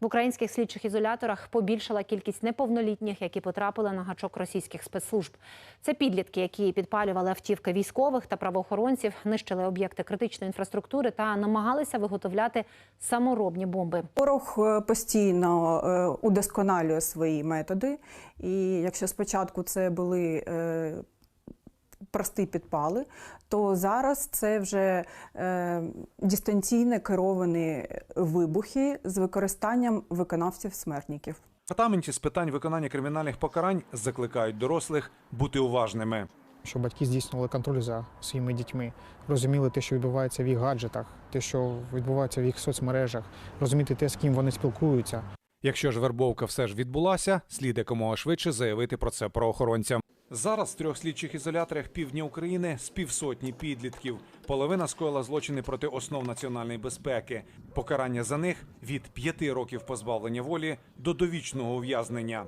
В українських слідчих ізоляторах побільшала кількість неповнолітніх, які потрапили на гачок російських спецслужб. Це підлітки, які підпалювали автівки військових та правоохоронців, нищили об'єкти критичної інфраструктури та намагалися виготовляти саморобні бомби. Ворог е, постійно е, удосконалює свої методи, і якщо спочатку це були е, прості підпали, то зараз це вже е, дистанційно керовані вибухи з використанням виконавців-смертників. Департаменті з питань виконання кримінальних покарань закликають дорослих бути уважними. щоб батьки здійснювали контроль за своїми дітьми, розуміли те, що відбувається в їх гаджетах, те, що відбувається в їх соцмережах, розуміти те, з ким вони спілкуються. Якщо ж вербовка все ж відбулася, слід якомога швидше заявити про це правоохоронцям. Зараз в трьох слідчих ізоляторах півдня України з півсотні підлітків. Половина скоїла злочини проти основ національної безпеки. Покарання за них від п'яти років позбавлення волі до довічного ув'язнення.